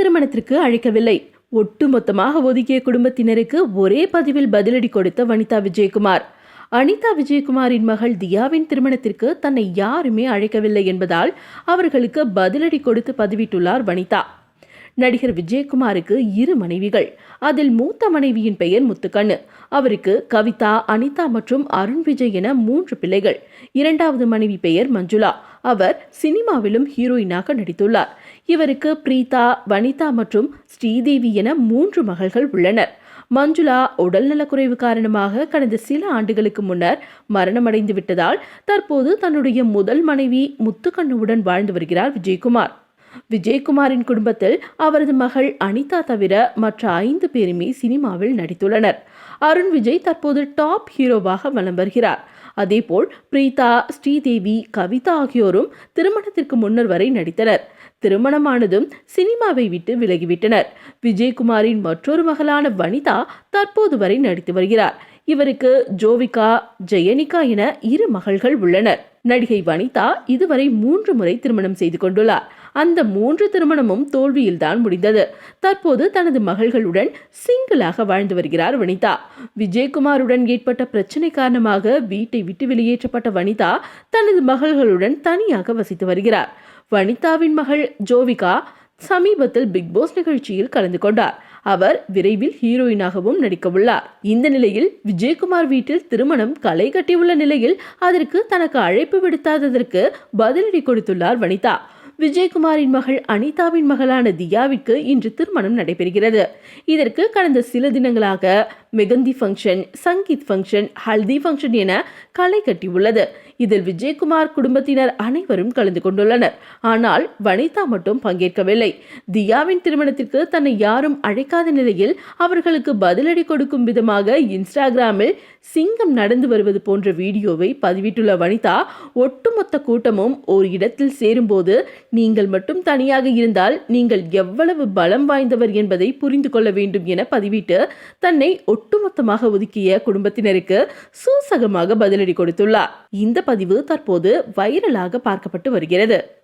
திருமணத்திற்கு அழைக்கவில்லை. ஒட்டுமொத்தமாக ஒதுக்கிய குடும்பத்தினருக்கு ஒரே பதிவில் பதிலடி கொடுத்த வனிதா விஜயகுமார். அனிதா விஜயகுமாரின் மகள் தியாவின் திருமணத்திற்கு தன்னை யாருமே அழைக்கவில்லை என்பதால் அவர்களுக்கு பதிலடி கொடுத்து பதிவிட்டுள்ளார் வனிதா. நடிகர் விஜயகுமாருக்கு இரு மனைவிகள். அதில் மூத்த மனைவியின் பெயர் முத்துக்கண்ணு. அவருக்கு கவிதா அனிதா மற்றும் அருண் விஜய் என மூன்று பிள்ளைகள். இரண்டாவது மனைவி பெயர் மஞ்சுளா. அவர் சினிமாவிலும் ஹீரோயினாக நடித்துள்ளார். இவருக்கு பிரீதா வனிதா மற்றும் ஸ்ரீதேவி என மூன்று மகள்கள் உள்ளனர். மஞ்சுளா உடல்நலக்குறைவு காரணமாக கடந்த சில ஆண்டுகளுக்கு முன்னர் மரணமடைந்து விட்டதால் தற்போது தன்னுடைய முதல் மனைவி முத்துக்கண்ணுவுடன் வாழ்ந்து வருகிறார் விஜயகுமார். விஜயகுமாரின் குடும்பத்தில் அவரது மகள் அனிதா தவிர மற்ற ஐந்து பேருமே சினிமாவில் நடித்துள்ளனர். அருண் விஜய் தற்போது டாப் ஹீரோவாக வலம் வருகிறார். அதேபோல் பிரீதா ஸ்ரீதேவி கவிதா ஆகியோரும் திருமணத்திற்கு முன்னர் வரை நடித்தனர். திருமணமானதும் சினிமாவை விட்டு விலகிவிட்டனர். விஜயகுமாரின் மற்றொரு மகளான வனிதா தற்போது வரை நடித்து வருகிறார். இவருக்கு ஜோவிகா ஜெயனிகா என இரு மகள்கள் உள்ளனர். நடிகை வனிதா இதுவரை மூன்று முறை திருமணம் செய்து கொண்டுள்ளார். அந்த மூன்று திருமணமும் தோல்வியில்தான் முடிந்தது. தற்போது தனது மகள்களுடன் சிங்கிளாக வாழ்ந்து வருகிறார் வனிதா. விஜயகுமாருடன் ஏற்பட்ட பிரச்சனை காரணமாக வீட்டை விட்டு வெளியேற்றப்பட்ட வனிதா தனது மகள்களுடன் தனியாக வசித்து வருகிறார். வனிதாவின் மகள் ஜோவிகா சமீபத்தில் பிக் பாஸ் நிகழ்ச்சியில் கலந்து கொண்டார். அவர் விரைவில் ஹீரோயினாகவும் நடிக்க உள்ளார் இந்த நிலையில் விஜயகுமார் வீட்டில் திருமணம் களை கட்டியுள்ள நிலையில் அதற்கு தனக்கு அழைப்பு விடுத்தாததற்கு பதிலடி கொடுத்துள்ளார் வனிதா. விஜயகுமாரின் மகள் அனிதாவின் மகளான தியாவிற்கு இன்று திருமணம் நடைபெறுகிறது. இதற்கு கடந்த சில தினங்களாக mehndi function sangeet function haldi function என களை கட்டியுள்ளது. இதில் விஜயகுமார் குடும்பத்தினர் அனைவரும் கலந்து கொண்டுள்ளனர். ஆனால் வனிதா மட்டும் பங்கேற்கவில்லை. தியாவின் திருமணத்திற்கு தன்னை யாரும் அழைக்காத நிலையில் அவர்களுக்கு பதிலடி கொடுக்கும் விதமாக இன்ஸ்டாகிராமில் சிங்கம் நடந்து வருவது போன்ற வீடியோவை பதிவிட்டுள்ள வனிதா ஒட்டுமொத்த கூட்டமும் ஒரு இடத்தில் சேரும்போது நீங்கள் மட்டும் தனியாக இருந்தால் நீங்கள் எவ்வளவு பலம் வாய்ந்தவர் என்பதை புரிந்து கொள்ள வேண்டும் என பதிவிட்டு தன்னை ஒட்டுமொத்தமாக ஒதுக்கிய குடும்பத்தினருக்கு சூசகமாக பதிலடி கொடுத்துள்ளார். இந்த பதிவு தற்போது வைரலாக பார்க்கப்பட்டு வருகிறது.